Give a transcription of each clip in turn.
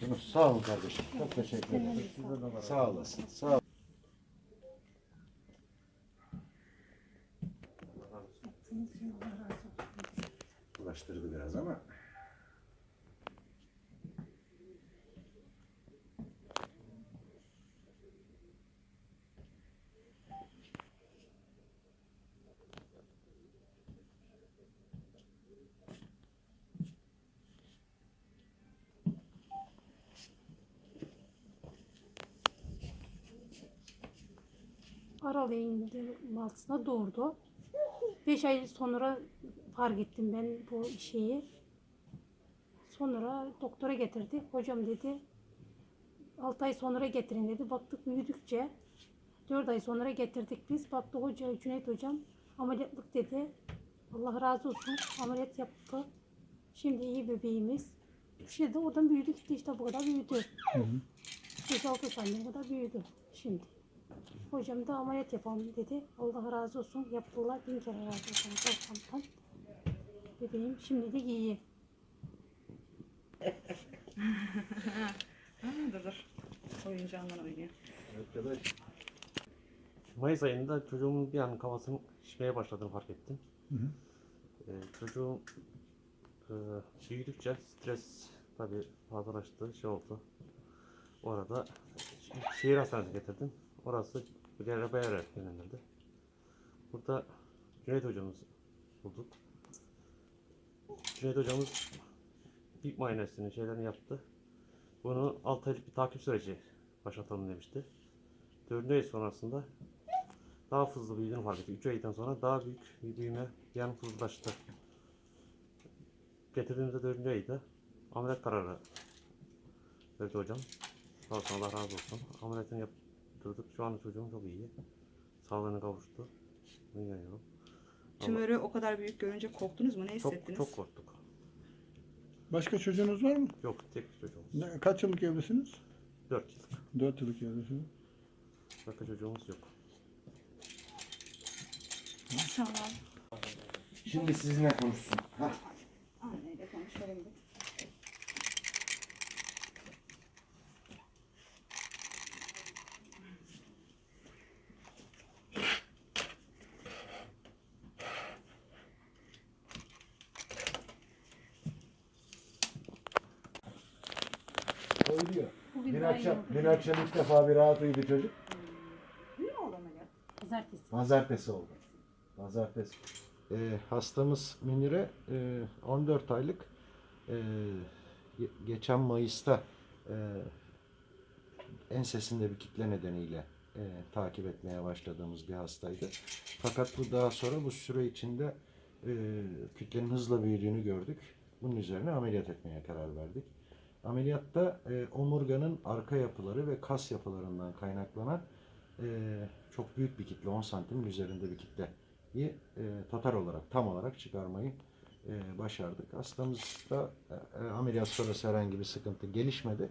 Yunus sağ olun kardeşim. Çok teşekkür ederim. Sağ olasın. Sağ ol. Ulaştırdı biraz ama. Aralık'ın altısında doğurdu. 5 ay sonra fark ettim ben bu şeyi. Sonra doktora getirdi. Hocam dedi 6 ay sonra getirin dedi. Baktık büyüdükçe 4 ay sonra getirdik biz. Baktı hoca Cüneyt hocam ameliyatlık dedi. Allah razı olsun ameliyat yaptı. Şimdi iyi bebeğimiz. Bir şey de oradan büyüdü gitti işte bu kadar büyüdü. 5-6 saniye kadar büyüdü şimdi. Hocam da ameliyat yapalım dedi. Allah razı olsun. Yaptılar. Bin kere razı olsun. Korkamdan. Bebeğim şimdi de iyi. Ha, dur dur. Oyuncağından oynuyor. Arkadaş. Mayıs ayında çocuğumun bir an kafasının şişmeye başladığını fark ettim. Ee, çocuğum e, büyüdükçe stres tabii fazlalaştı, şey oldu. Orada şe- şehir hastanesine getirdim. Orası GRBR yönlendirdi. Burada Cüneyt hocamız bulduk. Cüneyt hocamız ilk muayenesini şeylerini yaptı. Bunu 6 aylık bir takip süreci başlatalım demişti. 4. ay sonrasında daha hızlı büyüdüğünü fark ettik. 3 aydan sonra daha büyük bir büyüme yan hızlaştı. Getirdiğimizde 4. ayda ameliyat kararı verdi hocam. Sağ olsun Allah razı olsun. Ameliyatını yaptırdık. Şu an çocuğum çok iyi. Sağlığına kavuştu. Bunu inanıyorum. Tümörü o kadar büyük görünce korktunuz mu? Ne Çok, hissettiniz? çok korktuk. Başka çocuğunuz var mı? Yok tek bir çocuğumuz. Ne- Kaç yıllık evlisiniz? 4 yıllık. 4 yıllık evlisiniz. Başka çocuğumuz yok. Sağ ol. Şimdi sizinle konuşsun. Hah. Bugün Dün akşam, dün akşam ilk defa bir rahat uyudu çocuk. Ne oldu ameliyat? Pazartesi. Pazartesi oldu. Pazartesi. Ee, hastamız Münir'e e, 14 aylık e, ge- geçen Mayıs'ta e, ensesinde bir kitle nedeniyle e, takip etmeye başladığımız bir hastaydı. Fakat bu daha sonra bu süre içinde e, kütlenin hızla büyüdüğünü gördük. Bunun üzerine ameliyat etmeye karar verdik. Ameliyatta e, omurganın arka yapıları ve kas yapılarından kaynaklanan e, çok büyük bir kitle, 10 santimin üzerinde bir kitleyi e, total olarak, tam olarak çıkarmayı e, başardık. Hastamızda e, e, ameliyat sonrası herhangi bir sıkıntı gelişmedi.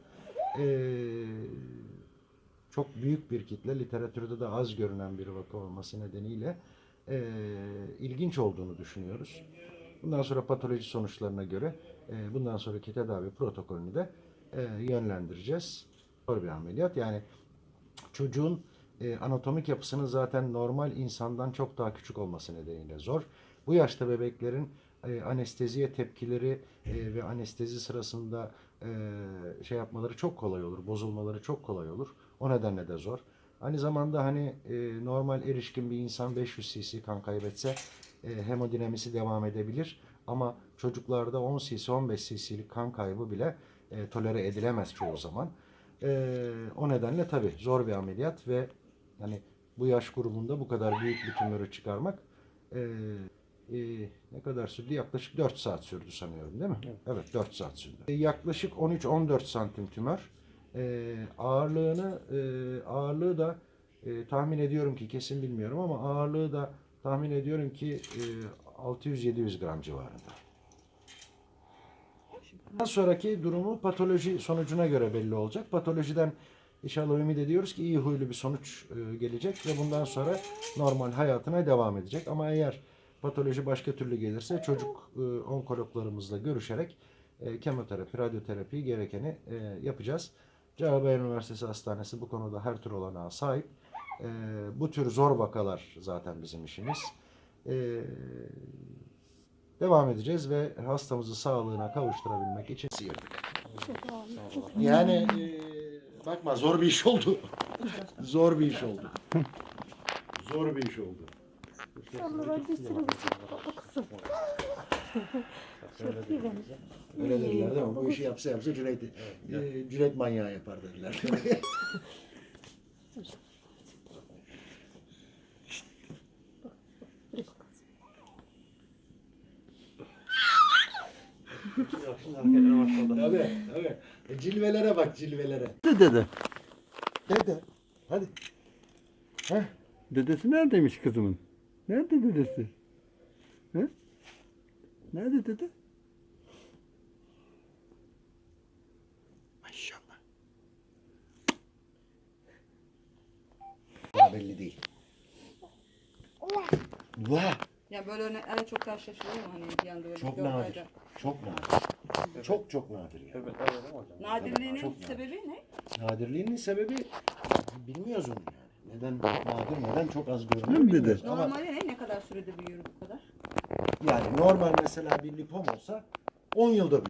E, çok büyük bir kitle, literatürde de az görünen bir vaka olması nedeniyle e, ilginç olduğunu düşünüyoruz. Bundan sonra patoloji sonuçlarına göre e, bundan sonraki tedavi protokolünü de e, yönlendireceğiz. Zor bir ameliyat. Yani çocuğun e, anatomik yapısının zaten normal insandan çok daha küçük olması nedeniyle zor. Bu yaşta bebeklerin e, anesteziye tepkileri ve anestezi sırasında şey yapmaları çok kolay olur, bozulmaları çok kolay olur. O nedenle de zor. Aynı zamanda hani e, normal erişkin bir insan 500 cc kan kaybetse e, hemodinamisi devam edebilir. Ama çocuklarda 10 cc, 15 cc'lik kan kaybı bile e, tolere edilemez çoğu zaman. E, o nedenle tabii zor bir ameliyat ve hani bu yaş grubunda bu kadar büyük bir tümörü çıkarmak e, e, ne kadar sürdü? Yaklaşık 4 saat sürdü sanıyorum değil mi? Evet, 4 saat sürdü. E, yaklaşık 13-14 santim tümör. E, ağırlığını e, ağırlığı da e, tahmin ediyorum ki kesin bilmiyorum ama ağırlığı da tahmin ediyorum ki e, 600-700 gram civarında. Daha sonraki durumu patoloji sonucuna göre belli olacak. Patolojiden inşallah ümit ediyoruz ki iyi huylu bir sonuç e, gelecek ve bundan sonra normal hayatına devam edecek. Ama eğer patoloji başka türlü gelirse çocuk e, onkologlarımızla görüşerek e, kemoterapi, radyoterapi gerekeni e, yapacağız. Cevabey Üniversitesi Hastanesi bu konuda her tür olanağa sahip. E, bu tür zor vakalar zaten bizim işimiz. E, devam edeceğiz ve hastamızı sağlığına kavuşturabilmek için sıyırdık. Yani e, bakma zor bir iş oldu. zor bir iş oldu. Zor bir iş oldu. Sonra bir sürü kızım. Çok iyi benim. Öyle dediler değil mi? Bu işi yapsa yapsa Cüneyt, e, Cüneyt manyağı yapar dediler. tabii tabii. E, cilvelere bak cilvelere. Dede dede. Dede. Hadi. Heh. Dedesi neredeymiş kızımın? Nerede dedesi? He? Nerede dede? Maşallah. Daha belli değil. Vah. Ya böyle örneklere çok karşılaşılıyor mu hani bir anda öyle Çok gördüğünde? nadir. Çok nadir. Çok çok nadir. Yani. Evet, öyle değil mi hocam? Nadirliğinin Çok nadir. sebebi ne? Nadirliğinin sebebi bilmiyoruz onu yani. Neden nadir, neden çok az görünüyor dede? bilmiyoruz. Ama Normali ne? Ne kadar sürede büyür bu kadar? yani normal mesela bir lipom olsa 10 yılda